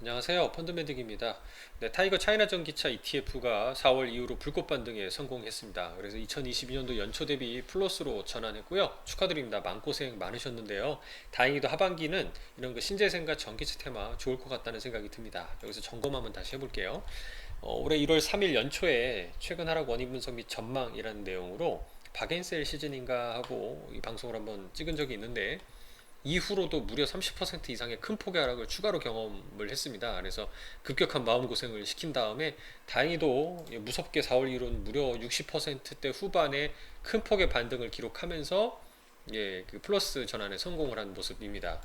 안녕하세요. 펀드매직입니다. 네, 타이거 차이나 전기차 ETF가 4월 이후로 불꽃 반등에 성공했습니다. 그래서 2022년도 연초 대비 플러스로 전환했고요. 축하드립니다. 마음고생 많으셨는데요. 다행히도 하반기는 이런 그 신재생과 전기차 테마 좋을 것 같다는 생각이 듭니다. 여기서 점검 한번 다시 해볼게요. 어, 올해 1월 3일 연초에 최근 하락 원인 분석 및 전망이라는 내용으로 박앤셀 시즌인가 하고 이 방송을 한번 찍은 적이 있는데 이후로도 무려 30% 이상의 큰 폭의 하락을 추가로 경험을 했습니다. 그래서 급격한 마음고생을 시킨 다음에 다행히도 무섭게 4월 이후로는 무려 60%대 후반에 큰 폭의 반등을 기록하면서 예, 그 플러스 전환에 성공을 한 모습입니다.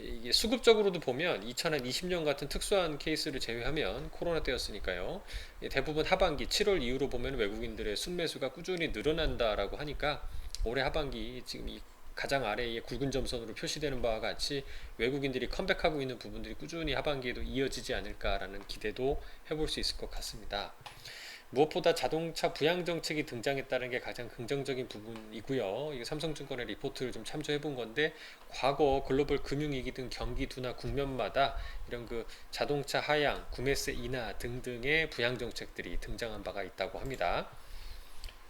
이게 수급적으로도 보면 2020년 같은 특수한 케이스를 제외하면 코로나 때였으니까요. 예, 대부분 하반기 7월 이후로 보면 외국인들의 순매수가 꾸준히 늘어난다라고 하니까 올해 하반기 지금 이 가장 아래에 굵은 점선으로 표시되는 바와 같이 외국인들이 컴백하고 있는 부분들이 꾸준히 하반기에도 이어지지 않을까라는 기대도 해볼 수 있을 것 같습니다. 무엇보다 자동차 부양 정책이 등장했다는 게 가장 긍정적인 부분이고요. 이게 삼성증권의 리포트를 좀 참조해 본 건데 과거 글로벌 금융위기 등 경기 둔화 국면마다 이런 그 자동차 하향, 구매세 인하 등등의 부양 정책들이 등장한 바가 있다고 합니다.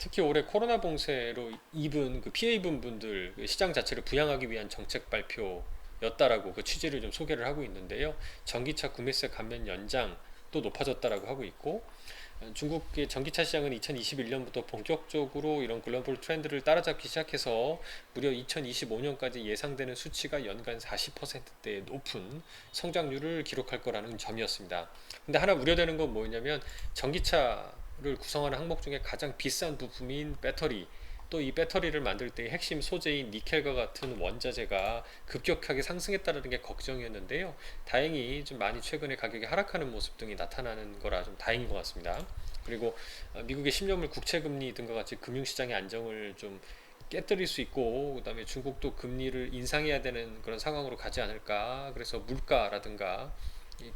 특히 올해 코로나 봉쇄로 입은 그 피해 입은 분들 그 시장 자체를 부양하기 위한 정책 발표였다라고 그 취지를 좀 소개를 하고 있는데요. 전기차 구매세 감면 연장도 높아졌다라고 하고 있고 중국의 전기차 시장은 2021년부터 본격적으로 이런 글로벌 트렌드를 따라잡기 시작해서 무려 2025년까지 예상되는 수치가 연간 40%대의 높은 성장률을 기록할 거라는 점이었습니다. 근데 하나 우려되는 건 뭐냐면 전기차 를 구성하는 항목 중에 가장 비싼 부품인 배터리 또 이 배터리를 만들 때 핵심 소재인 니켈과 같은 원자재가 급격하게 상승했다는 게 걱정이었는데요. 다행히 좀 많이 최근에 가격이 하락하는 모습 등이 나타나는 거라 좀 다행인 것 같습니다. 그리고 어, 미국의 10년물 국채금리 등과 같이 금융시장의 안정을 좀 깨뜨릴 수 있고 그다음에 중국도 금리를 인상해야 되는 그런 상황으로 가지 않을까 그래서 물가라든가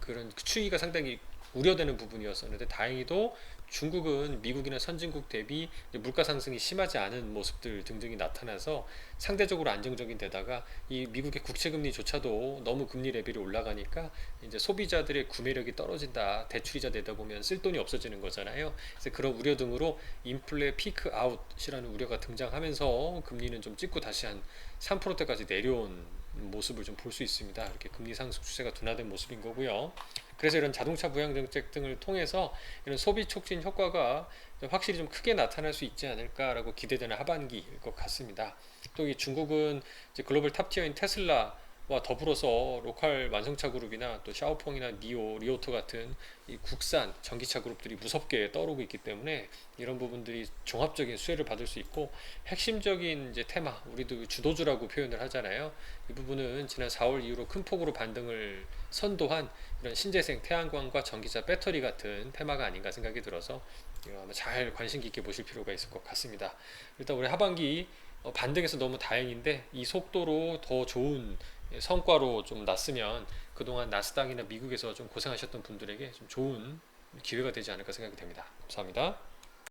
그런 추이가 상당히 우려되는 부분이었었는데 다행히도 중국은 미국이나 선진국 대비 물가 상승이 심하지 않은 모습들 등등이 나타나서 상대적으로 안정적인 데다가 이 미국의 국채 금리조차도 너무 금리 레벨이 올라가니까 이제 소비자들의 구매력이 떨어진다 대출이자 내다 보면 쓸 돈이 없어지는 거잖아요. 그래서 그런 우려 등으로 인플레 피크 아웃이라는 우려가 등장하면서 금리는 좀 찍고 다시 한 3%대까지 내려온 모습을 좀 볼 수 있습니다. 이렇게 금리 상승 추세가 둔화된 모습인 거고요. 그래서 이런 자동차 부양 정책 등을 통해서 이런 소비 촉진 효과가 확실히 좀 크게 나타날 수 있지 않을까라고 기대되는 하반기일 것 같습니다. 또 이 중국은 글로벌 탑티어인 테슬라 와 더불어서 로컬 완성차 그룹이나 또 샤오펑이나 니오, 리오토 같은 이 국산 전기차 그룹들이 무섭게 떠오르고 있기 때문에 이런 부분들이 종합적인 수혜를 받을 수 있고 핵심적인 이제 테마 우리도 주도주라고 표현을 하잖아요. 이 부분은 지난 4월 이후로 큰 폭으로 반등을 선도한 이런 신재생 태양광과 전기차 배터리 같은 테마가 아닌가 생각이 들어서 아마 잘 관심 깊게 보실 필요가 있을 것 같습니다. 일단 우리 하반기 어, 반등해서 너무 다행인데 이 속도로 더 좋은 성과로 좀 났으면 그동안 나스닥이나 미국에서 좀 고생하셨던 분들에게 좀 좋은 기회가 되지 않을까 생각이 됩니다. 감사합니다.